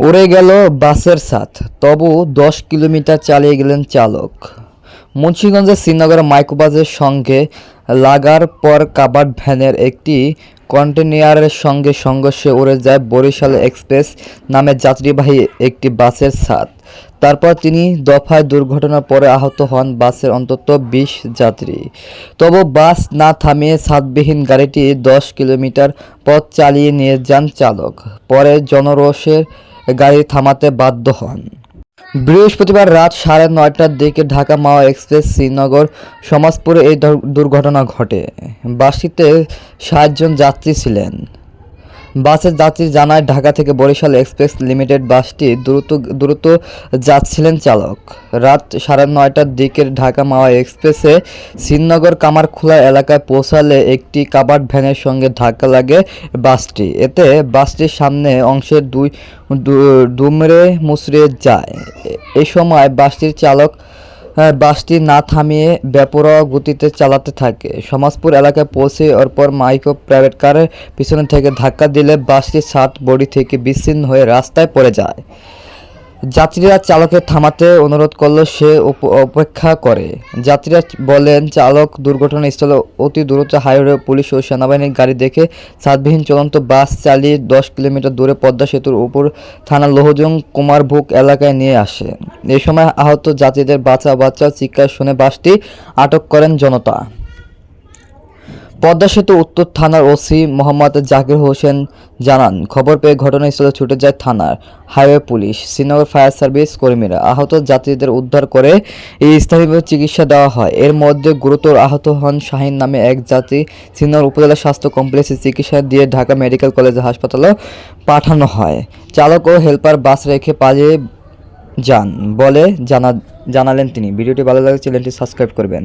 উড়ে গেল বাসের সাথ, তবু দশ কিলোমিটার চালিয়ে গেলেন চালক। মুন্সিগঞ্জের শ্রীনগর মাইক্রোবাসের সঙ্গে লাগার পর কাবার্ড ভ্যানের একটি কন্টেনিয়ারের সঙ্গে সংঘর্ষে উড়ে যায় বরিশাল এক্সপ্রেস নামে যাত্রীবাহী একটি বাসের ছাদ তারপর তিনি দফায় দুর্ঘটনার পরে আহত হন বাসের অন্তত বিশ যাত্রী। তবু বাস না থামিয়ে ছাদবিহীন গাড়িটি দশ কিলোমিটার পথ চালিয়ে নিয়ে যান চালক। পরে জনরোষের গাড়ি থামাতে বাধ্য হন। বৃহস্পতিবার রাত সাড়ে নয়টার দিকে ঢাকা মাওয়া এক্সপ্রেস শ্রীনগর সমাজপুরে এই দুর্ঘটনা ঘটে। বাসটিতে ষাটজন যাত্রী ছিলেন। বাসের যাত্রী জানায়, ঢাকা থেকে বরিশাল এক্সপ্রেস লিমিটেড বাসটি দ্রুত দ্রুত যাচ্ছিলেন চালক। রাত সাড়ে নয়টার দিকে ঢাকা মাওয়া এক্সপ্রেসে শ্রীনগর কামারখোলা এলাকায় পৌঁছালে একটি কাবার্ড ভ্যানের সঙ্গে ধাক্কা লাগে বাসটি। এতে বাসটির সামনে অংশের দুই, দু- দুমড়ে মুচড়ে যায় এ- সময় বাসটির চালক বাসটি না থামিয়ে বেপরোয়া গতিতে চালাতে থাকে। সমাজপুর এলাকায় পৌঁছে এরপর মাইক্রো প্রাইভেট কারের পিছনে থেকে ধাক্কা দিলে বাসটি ছাদ বডি থেকে বিচ্ছিন্ন হয়ে রাস্তায় পড়ে যায়। যাত্রীরা চালকের থামাতে অনুরোধ করলে, সে অপেক্ষা করে। যাত্রীরা বলেন, চালক দুর্ঘটনাস্থলে অতি দ্রুত হাইওয়ে, পুলিশ ও সেনাবাহিনীর গাড়ি দেখে ছাদবিহীন চলন্ত বাস চালিয়ে দশ কিলোমিটার দূরে পদ্মা সেতুর উপর থানা লোহজং কুমারভুক এলাকায় নিয়ে আসে। এই সময় আহত যাত্রীদের বাচ্চা বাচ্চা চিৎকার শুনে বাসটি আটক করেন জনতা। পদ্মা সেতু উত্তর থানার ওসি মোহাম্মদ জাকির হোসেন জানান, খবর পেয়ে ঘটনাস্থলে ছুটে যায় থানার highway police. Sreenagar fire service কর্মীরা আহত যাত্রীদের উদ্ধার করে এই স্থানীয়ভাবে চিকিৎসা দেওয়া হয়। এর মধ্যে গুরুতর আহত হন শাহিন নামে এক যাত্রী। শ্রীনগর উপজেলা স্বাস্থ্য কমপ্লেক্সে চিকিৎসা দিয়ে ঢাকা মেডিকেল কলেজ হাসপাতালে পাঠানো হয়। চালক ও হেল্পার বাস রেখে পালিয়ে যান বলে জানা জানালেন তিনি। ভিডিওটি ভালো লাগলে চ্যানেলটি সাবস্ক্রাইব করবেন।